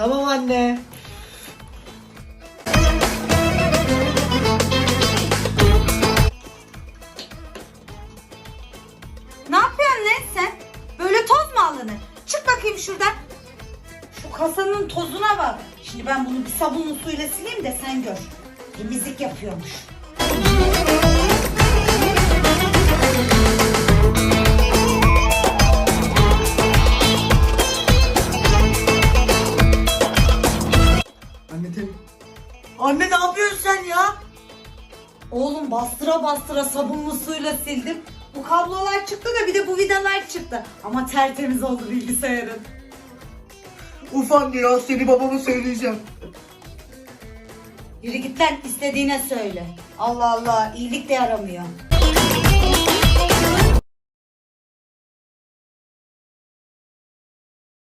Tamam anne. Ne yapıyorsun lan sen? Böyle toz mu alınır? Çık bakayım şuradan. Şu kasanın tozuna bak. Şimdi ben bunu bir sabunlu suyla sileyim de sen gör. Temizlik yapıyormuş. Anne tem. Anne ne yapıyorsun sen ya? Oğlum bastıra bastıra sabunlu suyla sildim. Bu kablolar çıktı da bir de bu vidalar çıktı. Ama tertemiz oldu bilgisayarın. Uf anne ya seni babama söyleyeceğim. Yürü git lan istediğine söyle. Allah Allah iyilik de yaramıyor.